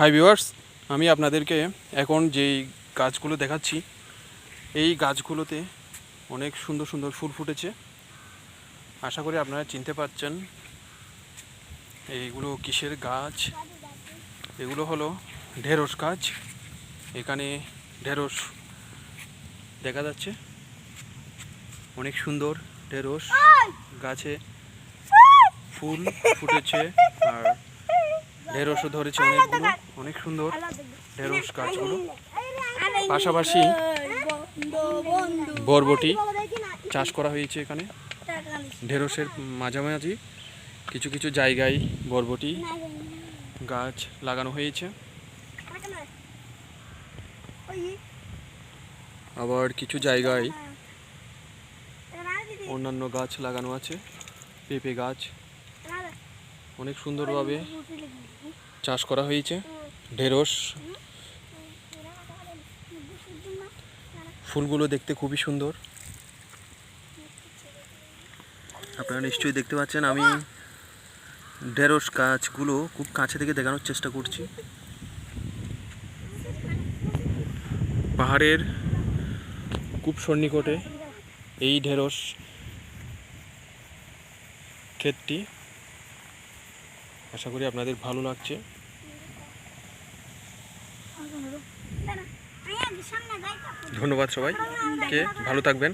Hi viewers আমি আপনাদেরকে এখন যেই গাছগুলো দেখাচ্ছি এই গাছগুলোতে অনেক সুন্দর সুন্দর ফুল ফুটেছে। আশা করি আপনারা চিনতে পারছেন এইগুলো কিসের গাছ? এগুলো হলো ঢেঁড়স গাছ। এখানে ঢেঁড়স দেখা যাচ্ছে। অনেক সুন্দর ঢেঁড়স গাছে ফুল ফুটেছে। আর ঢেঁড়সও ধরেছে অনেকগুলো অনেক সুন্দর ঢেঁড়স গাছগুলো পাশাপাশি বরবটি চাষ করা হয়েছে এখানে। ঢেঁড়সের মাঝামাঝি কিছু কিছু জায়গায় বরবটি গাছ লাগানো হয়েছে। আবার কিছু জায়গায় অন্যান্য গাছ লাগানো আছে পেঁপে গাছ। অনেক সুন্দরভাবে চাষ করা হয়েছে। ঢেঁড়স। ফুলগুলো দেখতে খুবই সুন্দর। আপনারা নিশ্চয়ই দেখতে পাচ্ছেন আমি ঢেঁড়স গাছগুলো খুব কাছে থেকে দেখানোর চেষ্টা করছি। পাহাড়ের খুব সন্নিকটে এই ঢেঁড়স ক্ষেতটি আশা করি আপনাদের ভালো লাগছে। ধন্যবাদ সবাইকে। ভালো থাকবেন।